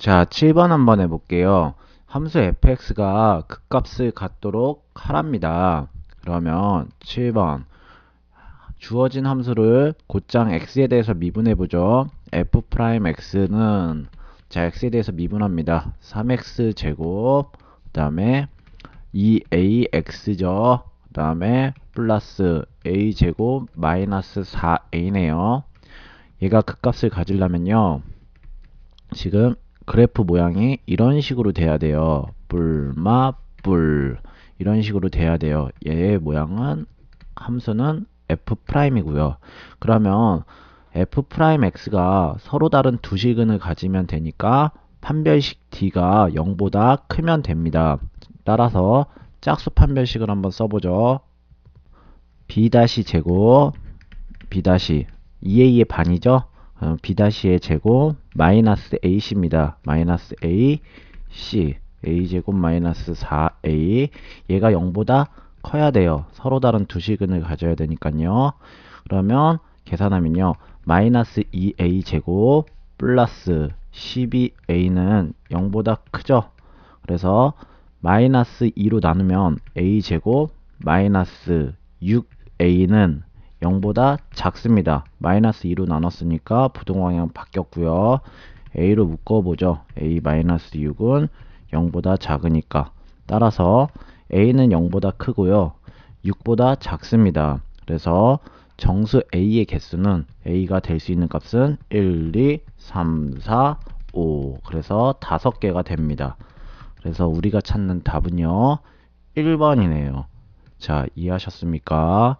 자, 7번 한번 해볼게요. 함수 fx가 극값을 갖도록 하랍니다. 그러면 7번 주어진 함수를 곧장 x에 대해서 미분해보죠. f'x는 자 x에 대해서 미분합니다. 3x 제곱 그 다음에 2ax죠. 그 다음에 플러스 a 제곱 마이너스 4a네요. 얘가 극값을 가지려면요. 지금 그래프 모양이 이런 식으로 돼야 돼요. 뿔마 뿔 이런 식으로 돼야 돼요. 얘의 모양은 함수는 f'이고요. 그러면 f'x가 서로 다른 두 식은을 가지면 되니까 판별식 d가 0보다 크면 됩니다. 따라서 짝수 판별식을 한번 써보죠. b 제곱 b 2a의 반이죠. B-의 제곱 마이너스 ac입니다. 마이너스 ac a제곱 마이너스 4a 얘가 0보다 커야 돼요. 서로 다른 두 식은을 가져야 되니까요. 그러면 계산하면요. 마이너스 2a 제곱 플러스 12a는 0보다 크죠. 그래서 마이너스 2로 나누면 a 제곱 마이너스 6a는 0보다 작습니다. 마이너스 2로 나눴으니까 부동방향 바뀌었고요. a로 묶어보죠. a-6은 0보다 작으니까 따라서 a는 0보다 크고요. 6보다 작습니다. 그래서 정수 a의 개수는 a가 될 수 있는 값은 1, 2, 3, 4, 5 그래서 5개가 됩니다. 그래서 우리가 찾는 답은요. 1번이네요. 자, 이해하셨습니까?